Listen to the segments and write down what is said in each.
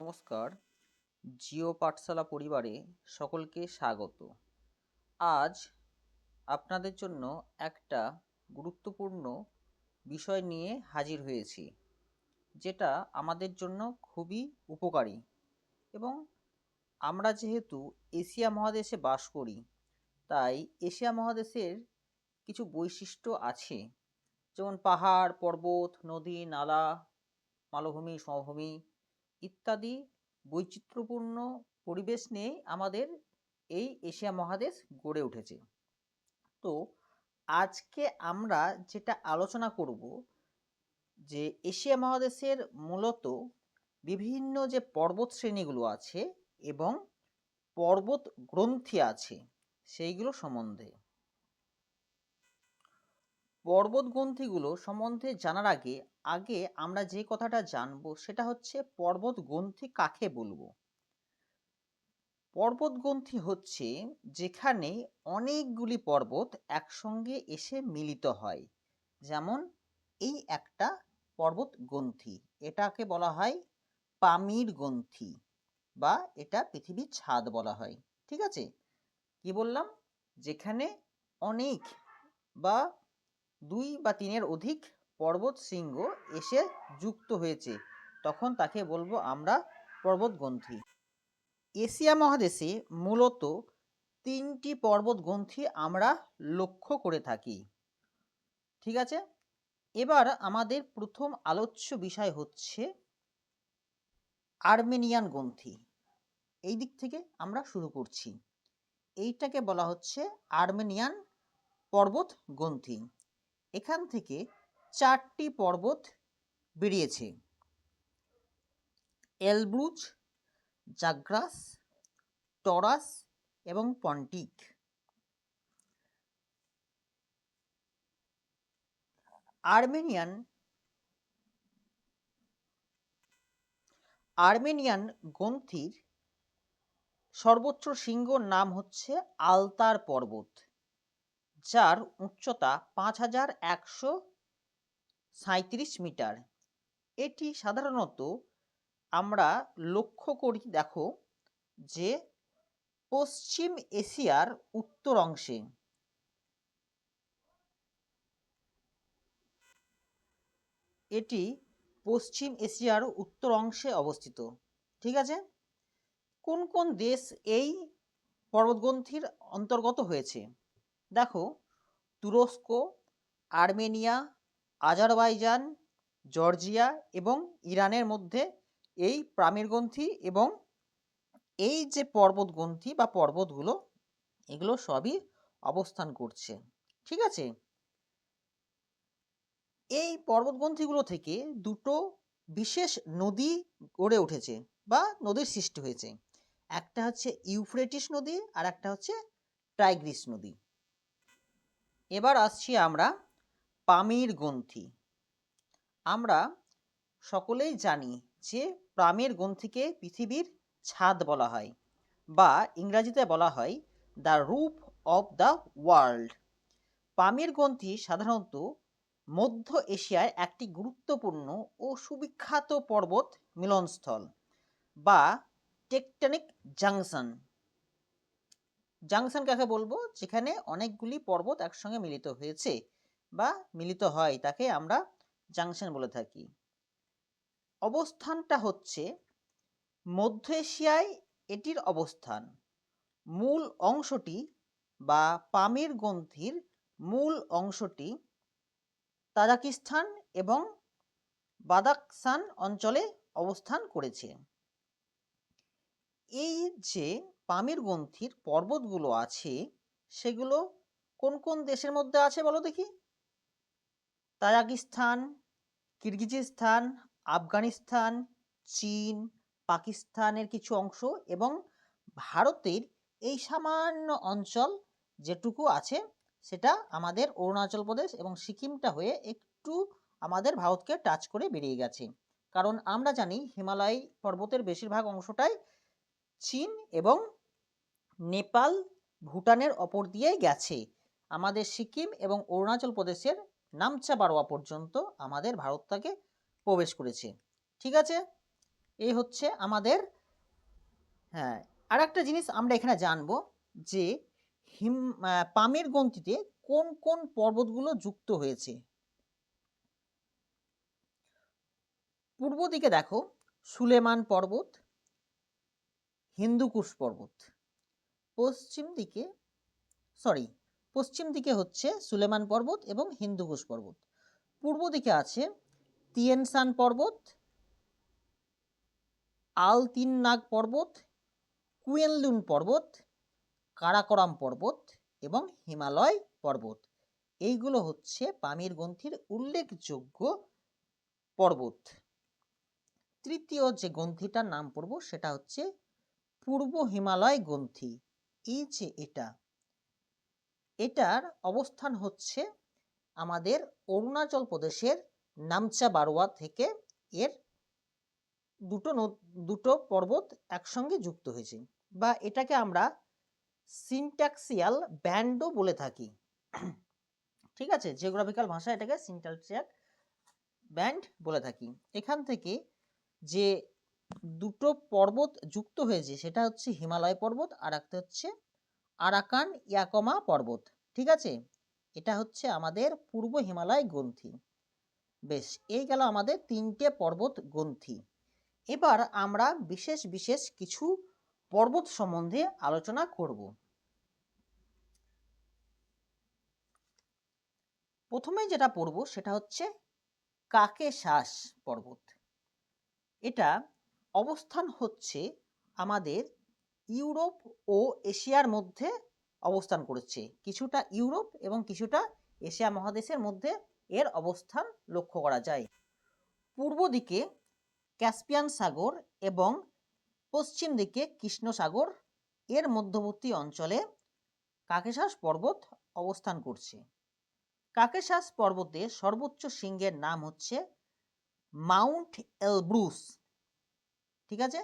নমস্কার। জিও পাঠশালা পরিবারে সকলকে স্বাগত। আজ আপনাদের জন্য একটা গুরুত্বপূর্ণ বিষয় নিয়ে হাজির হয়েছি, যেটা আমাদের জন্য খুবই উপকারী এবং আমরা যেহেতু এশিয়া মহাদেশে বাস করি, তাই এশিয়া মহাদেশের কিছু বৈশিষ্ট্য আছে, যেমন পাহাড়, পর্বত, নদী, নালা, মালভূমি, সমভূমি ইত্যাদি বৈচিত্র্যপূর্ণ পরিবেশ নিয়েই আমাদের এই এশিয়া মহাদেশ গড়ে উঠেছে। তো আজকে আমরা যেটা আলোচনা করব যে এশিয়া মহাদেশের মূলত বিভিন্ন যে পর্বত শ্রেণীগুলো আছে এবং পর্বত গ্রন্থি আছে সেইগুলো সম্বন্ধে। পর্বত গ্রন্থিগুলো সম্বন্ধে জানার আগে আগে আমরা যে কথাটা জানব সেটা হচ্ছে পর্বত গ্রন্থি কাকে বলব? পর্বত গ্রন্থি হচ্ছে যেখানে অনেকগুলি পর্বত একসঙ্গে এসে মিলিত হয়। যেমন এই একটা পর্বত গ্রন্থি, এটাকে বলা হয় পামির গ্রন্থি বা এটা পৃথিবীর ছাদ বলা হয়। ঠিক আছে? কি বললাম? যেখানে অনেক বা দুই বা তিনের অধিক পর্বত শৃঙ্গ এসে যুক্ত হয়েছে। তখন তাকে বলব আমরা পর্বতগ্রন্থি। এশিয়া মহাদেশে মূলত তিনটি পর্বতগ্রন্থি আমরা লক্ষ্য করে থাকি। ঠিক আছে? এবার আমাদের প্রথম আলোচ্য বিষয় হচ্ছে আর্মেনিয়ান গ্রন্থি। এই দিক থেকে আমরা শুরু করছি। এইটাকে বলা হচ্ছে আর্মেনিয়ান পর্বত গ্রন্থি এখান থেকে চারটি পর্বত বেরিয়েছে। এলব্রুজ, জাগ্রাস, টরাস এবং পন্টিক। আর্মেনিয়ান আর্মেনিয়ান গ্রন্থির সর্বোচ্চ শৃঙ্গর নাম হচ্ছে আলতার পর্বত, যার উচ্চতা পাঁচ হাজার একশো সাঁত্রিশ মিটার। এটি সাধারণত আমরা লক্ষ্য করি, দেখো, যে পশ্চিম এশিয়ার উত্তর অংশে। এটি পশ্চিম এশিয়ার উত্তর অংশে অবস্থিত। ঠিক আছে? কোন কোন দেশ এই পর্বতগ্রন্থির অন্তর্গত হয়েছে? দেখো, তুরস্ক, আর্মেনিয়া আজারবাইজান, জর্জিয়া এবং ইরানের মধ্যে এই প্রামীরগ্রন্থি এবং এই যে পর্বতগ্রন্থি বা পর্বতগুলো, এগুলো সবই অবস্থান করছে। ঠিক আছে? এই পর্বতগ্রন্থিগুলো থেকে দুটো বিশেষ নদী গড়ে উঠেছে বা নদীর সৃষ্টি হয়েছে। একটা হচ্ছে ইউফ্রেটিস নদী আর একটা হচ্ছে টাইগ্রিস নদী। এবার আসছি আমরা পামির গ্রন্থি। আমরা সকলেই জানি যে প্রামের গ্রন্থিকে পৃথিবীর ছাদ বলা হয় বা ইংরাজিতে বলা হয় দ্য রূপ অব দ্য ওয়ার্ল্ড পামের গ্রন্থি সাধারণত মধ্য এশিয়ায় একটি গুরুত্বপূর্ণ ও সুবিখ্যাত পর্বত মিলনস্থল বা টেকটনিক জাংশন। জাংশন কাকে বলব, যেখানে অনেকগুলি পর্বত একসঙ্গে মিলিত হয়েছে। বা মিলিত হয়, তাকে আমরা জাংশন বলে থাকি। অবস্থানটা হচ্ছে মধ্য এশিয়ায় এটির অবস্থান। মূল অংশটি বা পামির গ্রন্থির মূল অংশটি তাজাকিস্তান এবং বাদাকসান অঞ্চলে অবস্থান করেছে। এই যে পামির গ্রন্থির পর্বতগুলো আছে, সেগুলো কোন কোন দেশের মধ্যে আছে বলো দেখি? তাজাকিস্তান, কিরগিজিস্তান, আফগানিস্তান, চীন, পাকিস্তানের কিছু অংশ এবং ভারতের এই সামান্য অঞ্চল যেটুকু আছে সেটা আমাদের অরুণাচল প্রদেশ এবং সিকিমটা হয়ে একটু আমাদের ভারতকে টাচ করে বেরিয়ে গেছে। কারণ আমরা জানি হিমালয় পর্বতের বেশিরভাগ অংশটাই চীন এবং নেপাল, ভুটানের ওপর দিয়ে গেছে। আমাদের সিকিম এবং অরুণাচল প্রদেশের নামচা বারোয়া পর্যন্ত আমাদের ভারতটাকে প্রবেশ করেছে। ঠিক আছে? এই হচ্ছে আমাদের হ্যাঁ আর একটা জিনিস আমরা এখানে জানব যে হিম পামের গ্রন্থিতে কোন কোন পর্বতগুলো যুক্ত হয়েছে। পূর্ব দিকে দেখো, সুলেমান পর্বত, হিন্দুকুশ পর্বত। পশ্চিম দিকে সরি পশ্চিম দিকে হচ্ছে সুলেমান পর্বত এবং হিন্দুকুশ পর্বত। পূর্ব দিকে আছে তিয়েনসান পর্বত আল তিন নাগ পর্বত, কুয়েনলুন পর্বত, কারাকরাম পর্বত এবং হিমালয় পর্বত। এইগুলো হচ্ছে পামির গ্রন্থির উল্লেখযোগ্য পর্বত। তৃতীয় যে গ্রন্থিটার নাম পড়ব সেটা হচ্ছে পূর্ব হিমালয় গ্রন্থি। এই যে এটা এটার অবস্থান হচ্ছে আমাদের অরুণাচল প্রদেশের নামচা বারোয়া থেকে এর দুটো দুটো পর্বত একসঙ্গে যুক্ত হয়েছে বা এটাকে আমরা সিনট্যাক্সিয়াল ব্যান্ডও বলে থাকি। ঠিক আছে? জিওগ্রাফিক্যাল ভাষায় এটাকে সিনট্যাক্সিয়াল ব্যান্ড বলে থাকি। এখান থেকে যে দুটো পর্বত যুক্ত হয়েছে, সেটা হচ্ছে হিমালয় পর্বত আর একটা হচ্ছে আরাকান ইয়াকমা পর্বত, ঠিক আছে? এটা হচ্ছে আমাদের পূর্ব হিমালয় গ্রন্থি। বেশ, এই গেল আমাদের তিনটে পর্বত গ্রন্থি। এবার আমরা বিশেষ বিশেষ কিছু পর্বত সম্বন্ধে আলোচনা করব। প্রথমে যেটা পড়ব সেটা হচ্ছে কাকে শ্বাস পর্বত। এটা অবস্থান হচ্ছে আমাদের ইউরোপ ও এশিয়ার মধ্যে অবস্থান করেছে। কিছুটা ইউরোপ এবং কিছুটা এশিয়া মহাদেশের মধ্যে এর অবস্থান লক্ষ্য করা যায়। পূর্ব দিকে ক্যাসপিয়ান সাগর এবং পশ্চিম দিকে কৃষ্ণ সাগর এর মধ্যবর্তী অঞ্চলে কাকেশাস পর্বত অবস্থান করছে। কাকেশাস পর্বতে সর্বোচ্চ শৃঙ্গের নাম হচ্ছে মাউন্ট এলব্রুস। ঠিক আছে?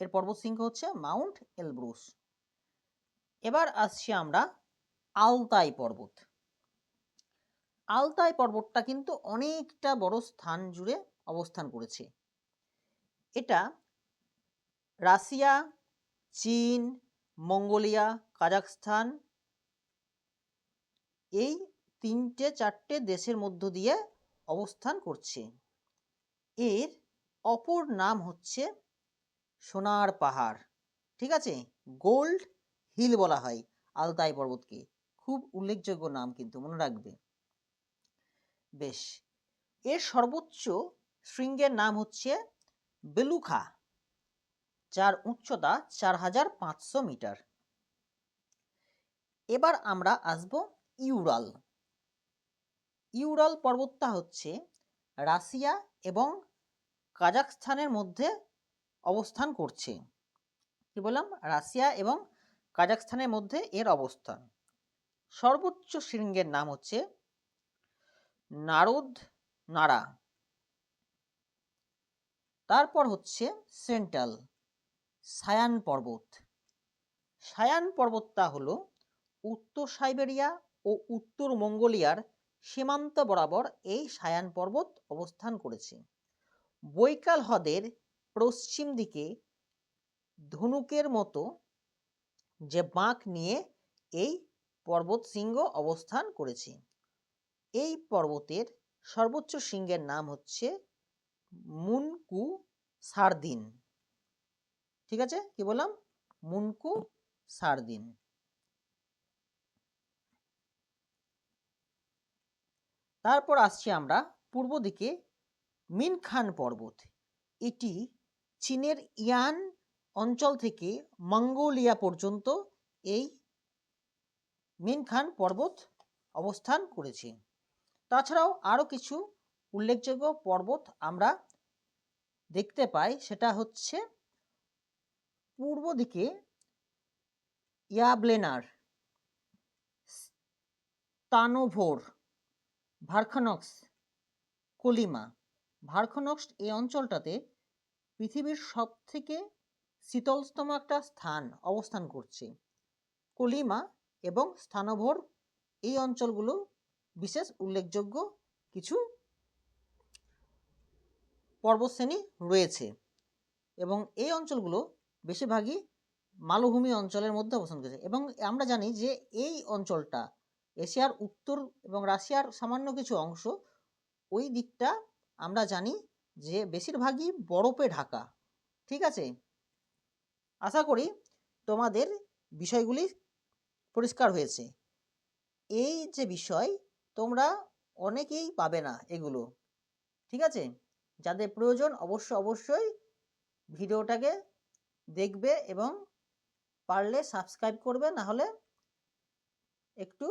এর পর্বত শৃঙ্গ হচ্ছে মাউন্ট এলব্রুস। এবার আসছি আমরা আলতাই পর্বত। আলতাই পর্বতটা কিন্তু অনেকটা বড় স্থান জুড়ে অবস্থান করেছে। এটা রাশিয়া, চীন, মঙ্গোলিয়া, কাজাখস্তান এই তিনটে চারটে দেশের মধ্য দিয়ে অবস্থান করছে। এর অপর নাম হচ্ছে সোনার পাহাড়। ঠিক আছে? গোল্ড হিল বলা হয় আলতাই পর্বতকে। খুব উল্লেখযোগ্য নাম কিন্তু, মনে রাখবে। বেশ। এর সর্বোচ্চ শৃঙ্গের নাম হচ্ছে বেলুখা, যার উচ্চতা চার হাজার পাঁচশো মিটার। এবার আমরা আসব ইউরাল। ইউরাল পর্বতটা হচ্ছে রাশিয়া এবং কাজাকস্থানের মধ্যে অবস্থান করছে। কি বললাম? রাশিয়া এবং কাজাখস্তানের মধ্যে এর অবস্থান। সর্বোচ্চ শৃঙ্গের নাম হচ্ছে নারদ নাড়া তারপর হচ্ছে সেন্ট্রাল, সায়ান পর্বত। সায়ান পর্বতটা হল উত্তর সাইবেরিয়া ও উত্তর মঙ্গোলিয়ার সীমান্ত বরাবর এই সায়ান পর্বত অবস্থান করেছে। বৈকাল হ্রদের পশ্চিম দিকে ধনুকের মতো যে বাঁক নিয়ে এই পর্বত শৃঙ্গ অবস্থান করেছে। এই পর্বতের সর্বোচ্চ শৃঙ্গের নাম হচ্ছে মুনকু সারদিন। ঠিক আছে? কি বললাম? মুনকু সারদিন। তারপর আসছি আমরা পূর্ব দিকে মিনখান পর্বত। এটি চীনের ইয়ান অঞ্চল থেকে মঙ্গোলিয়া পর্যন্ত এই মিনখান পর্বত অবস্থান করেছে। তাছাড়াও আরও কিছু উল্লেখযোগ্য পর্বত আমরা দেখতে পাই, সেটা হচ্ছে পূর্ব দিকে ইয়াবলেনার, স্তানোভোর, ভার্খানক্স, কলিমা। ভার্খানক্স এই অঞ্চলটাতে পৃথিবীর সব থেকে শীতলতম একটা স্থান অবস্থান করছে। কলিমা এবং স্থানভর এই অঞ্চলগুলো বিশেষ উল্লেখযোগ্য কিছু পর্বতশ্রেণী রয়েছে এবং এই অঞ্চলগুলো বেশিরভাগই মালভূমি অঞ্চলের মধ্যে অবস্থান করেছে এবং আমরা জানি যে এই অঞ্চলটা এশিয়ার উত্তর এবং রাশিয়ার সামান্য কিছু অংশ ওই দিকটা আমরা জানি যে বেশিরভাগই বরফে ঢাকা, ঠিক আছে? আশা করি তোমাদের বিষয়গুলি পরিষ্কার হয়েছে। এই যে বিষয়, তোমরা অনেকেই পাবে না এগুলো, ঠিক আছে? যাদের প্রয়োজন অবশ্য অবশ্যই ভিডিওটাকে দেখবে এবং পারলে সাবস্ক্রাইব করবে না হলে একটু